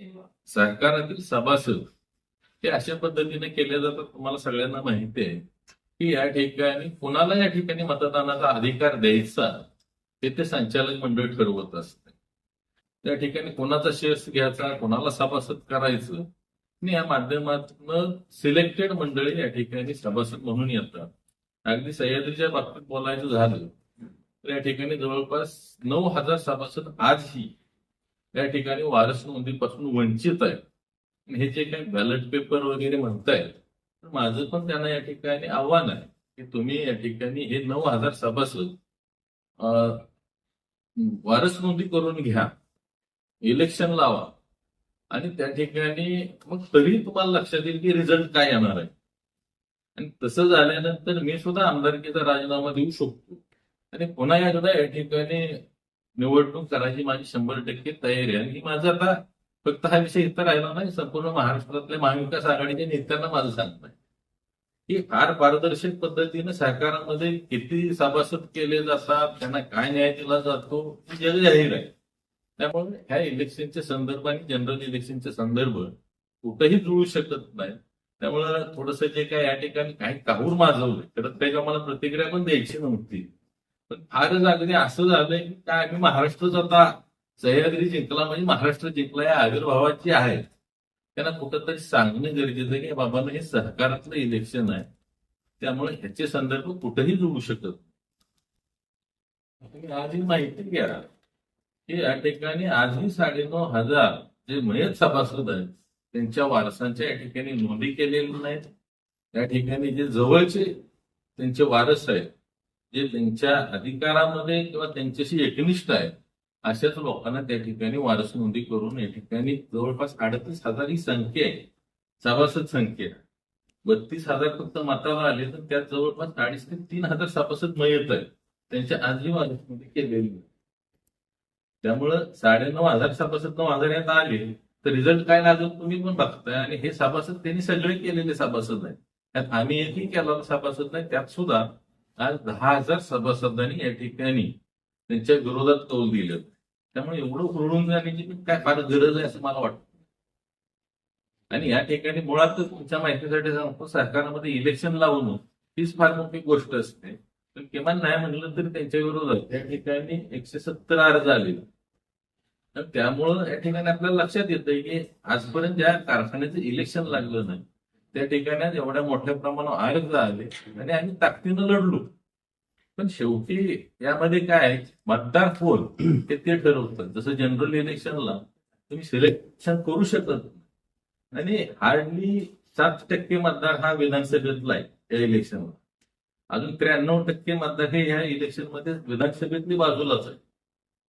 सहकारातील सभासद ते अशा पद्धतीने केले जातात तुम्हाला सगळ्यांना माहिती आहे की या ठिकाणी कुणाला या ठिकाणी मतदानाचा अधिकार द्यायचा ते ते संचालक मंडळ ठरवत असते. त्या ठिकाणी कोणाचा शेअर्स घ्यायचा कोणाला सभासद करायचं आणि या माध्यमातून सिलेक्टेड मंडळी या ठिकाणी सभासद म्हणून येतात. अगदी सह्याद्रीच्या बाबतीत बोलायचं झालं तर या ठिकाणी जवळपास नऊ हजार सभासद आजही या ठिकाणी वारस नोंदीपासून वंचित आहे हे जे काही बॅलेट पेपर वगैरे म्हणतायत तर माझं पण त्यांना या ठिकाणी आव्हान आहे की तुम्ही या ठिकाणी हे नऊ हजार सभासद वारस नोंदी करून घ्या इलेक्शन लावा. आणि त्या ठिकाणी मग तरी तुम्हाला लक्षात येईल की रिझल्ट काय येणार आहे. आणि तसं झाल्यानंतर मी सुद्धा आमदारकीचा राजीनामा देऊ शकतो. आणि पुन्हा एकदा या ठिकाणी निवडणूक करायची माझी शंभर टक्के तयारी आहे. आणि ही माझं आता फक्त हा विषय इथं राहिला नाही संपूर्ण महाराष्ट्रातल्या महाविकास आघाडीच्या नेत्यांना माझं सांगणं आहे. की फार पारदर्शक पद्धतीने सरकारामध्ये किती सभासद केले जातात त्यांना काय न्याय दिला जातो हे जग जाहीर आहे. त्यामुळे ह्या इलेक्शनच्या संदर्भ आणि जनरल इलेक्शनचे संदर्भ कुठेही जुळू शकत नाही. त्यामुळे थोडस जे काय या ठिकाणी काही काहूर माजवलं तर त्याच्या मला प्रतिक्रिया पण द्यायची नव्हती. फारच अगदी असं झालंय काय आम्ही महाराष्ट्रच आता सह्याद्री जिंकला म्हणजे महाराष्ट्र जिंकला या आविर्भावाची आहे. त्यांना कुठंतरी सांगणं गरजेचं आहे की बाबांना हे सहकारातलं इलेक्शन आहे. त्यामुळे ह्याचे संदर्भ कुठेही जुळू शकत नाही. आजही माहिती घ्या की या ठिकाणी आजही साडेनऊ हजार जे मयत सभासद आहेत त्यांच्या वारसांच्या या ठिकाणी नोंदी केलेल्या नाहीत. या ठिकाणी जे जवळचे त्यांचे वारस आहेत जे त्यांच्या अधिकारामध्ये किंवा त्यांच्याशी एकनिष्ठ आहेत अशाच लोकांना त्या ठिकाणी वारस नोंदी करून या ठिकाणी जवळपास अडतीस हजार ही संख्या आहे. सभासद संख्या. बत्तीस हजार फक्त मताला आले तर त्यात जवळपास अडीच ते तीन हजार सभासद मयत आहेत. त्यांच्या आजही वारस नोंदी केलेली नाही. त्यामुळं साडेनऊ हजार सभासद नऊ हजार यात आले तर रिझल्ट काय लागत तुम्ही पण बघताय. आणि हे सभासद त्यांनी सगळे केलेले सभासद आहेत. त्यात आम्ही एकही केलेला सभासद नाही त्यात सुद्धा आज दहा हजार सभासदांनी या ठिकाणी त्यांच्या विरोधात कौल दिलं त्यामुळे एवढं हुरळून जाण्याची काय फार गरज आहे असं मला वाटतं. आणि या ठिकाणी मुळातच तुमच्या माहितीसाठी सांगतो सरकारमध्ये इलेक्शन लावणं हीच फार मोठी गोष्ट असते. पण किमान नाही म्हणलं तरी त्यांच्या विरोधात त्या ठिकाणी एकशे सत्तर अर्ज आले तर त्यामुळं या ठिकाणी आपल्याला लक्षात येतंय की आजपर्यंत ज्या कारखान्याचं इलेक्शन लागलं नाही. त्या ठिकाणी एवढ्या मोठ्या प्रमाणावर अर्ज आले आणि आम्ही ताकदीनं लढलो. पण शेवटी यामध्ये काय आहे, मतदार कोण हे ते ठरवतात. जसं जनरल इलेक्शनला तुम्ही सिलेक्शन करू शकत नाही. आणि हार्डली सात टक्के मतदार हा विधानसभेतला आहे या इलेक्शनला अजून त्र्याण्णव टक्के मतदार हे या इलेक्शनमध्ये विधानसभेतली बाजूलाच आहे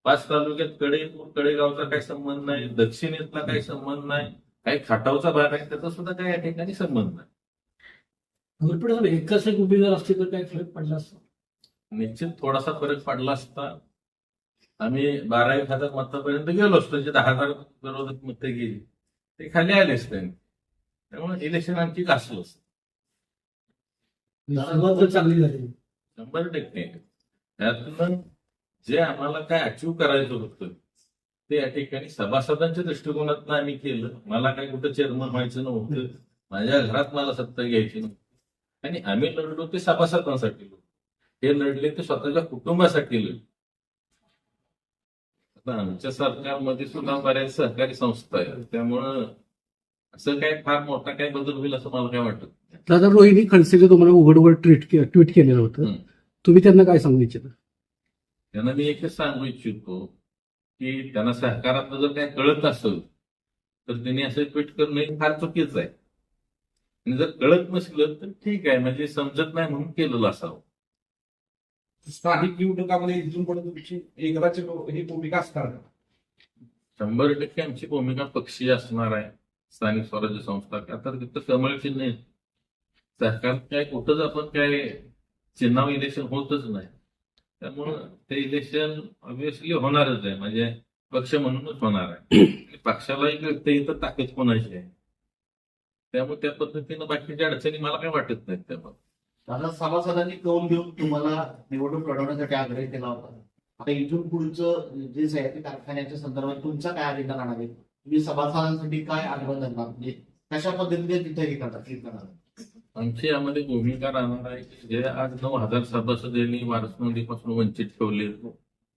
पाच तालुक्यात कडे कडेगावचा काही संबंध नाही. दक्षिणेतला काही संबंध नाही. काही खाटावचा भाग आहे त्याचा सुद्धा काही या ठिकाणी संबंध नाही. एकच एक उमेदवार असते तर काय फरक पडला असतो? निश्चित थोडासा फरक पडला असता. आम्ही बारा एक हजार मतापर्यंत गेलो असतो जे दहा हजार विरोधक मतं गेली ते खाली आले असते त्यामुळे इलेक्शन आमची घासलो असतं. चांगली झाली. शंभर टक्के. त्यातनं जे आम्हाला काय अचीव करायचं होतं ते या ठिकाणी सभासदांच्या दृष्टिकोनातून आम्ही केलं. मला काय कुठं चेअरमन व्हायचं नव्हतं. माझ्या घरात मला सत्ता घ्यायची नव्हती. आणि आम्ही लढलो ते सभासदांसाठी लढलो. हे लढले ते स्वतःच्या कुटुंबासाठी लढले. आता आमच्या सरकारमध्ये सुद्धा बऱ्याच सहकारी संस्था आहेत. त्यामुळं असं काय फार मोठा काय बदल होईल असं मला काय वाटत. दादा रोहिणी खडसेने तुम्हाला उघड उघड ट्विट ट्विट केलेलं होतं. तुम्ही त्यांना काय सांगू इच्छिता? त्यांना मी एकच सांगू इच्छितो. की त्यांना सहकारातलं जर काय कळत असेल तर त्यांनी असं ट्विट करणं हे फार चुकीचं आहे आणि जर कळत नसलं तर ठीक आहे म्हणजे समजत नाही म्हणून केलेलं असावं स्थानिक निवडणुकामध्ये इथून पुढे तुमची एकदाची ही भूमिका असणार? शंभर टक्के आमची भूमिका पक्षीय असणार आहे स्थानिक स्वराज्य संस्था का तर तिथं कमळ चिन्ह आहे. सरकार काय कुठंच आपण काय चिन्हावर इलेक्शन होतच नाही त्यामुळं ते इलेक्शन ऑब्विसली होणारच आहे. म्हणजे पक्ष म्हणूनच होणार आहे. आणि पक्षालाही कळतं इथं ताकद कोणाची आहे? त्यामुळे त्या पद्धतीनं बाकीच्या अडचणी मला काय वाटत नाहीत त्यामुळे दादा सभासदांनी कौल घेऊन तुम्हाला निवडणूक लढवण्यासाठी आग्रह केला होता. आता इथून पुढचं जे सह्याद्री कारखान्याच्या संदर्भात तुमचा काय अजेंडा राहणार आहे तुम्ही सभासदांसाठी काय आग्रह धरणार? म्हणजे कशा पद्धतीने तिथे हे करणार? आमची यामध्ये भूमिका राहणार आहे की जे आज नऊ हजार सभासद यांनी वारस नोंदीपासून वंचित ठेवले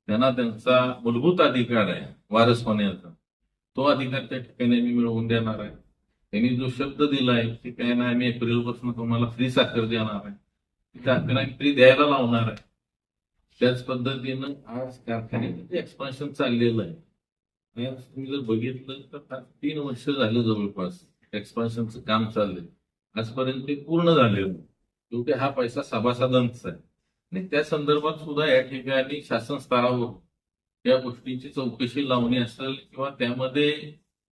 त्यांना त्यांचा मूलभूत अधिकार आहे वारस होण्याचा. तो अधिकार त्या ठिकाणी आम्ही मिळवून देणार आहे. त्यांनी जो शब्द दिला आहे की काय नाही आम्ही एप्रिलपासून तुम्हाला फ्री साखर देणार आहे. साखर आम्ही फ्री द्यायला लावणार आहे. त्याच पद्धतीनं आज कारखान्याचं एक्सपान्शन चाललेलं आहे. तुम्ही जर बघितलं तर आज तीन वर्ष झालं जवळपास एक्सपान्शनचं काम चाललंय. आजपर्यंत ते पूर्ण झालेलं शेवटी हा पैसा सभासदांचा आहे. आणि त्या संदर्भात सुद्धा या ठिकाणी शासन स्तरावर या गोष्टींची चौकशी लावणी असेल किंवा त्यामध्ये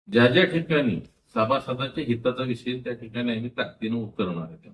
ज्या ज्या ठिकाणी सभासदाच्या हिताचा विषय त्या ठिकाणी आम्ही ताकदीनं उतरणार आहे.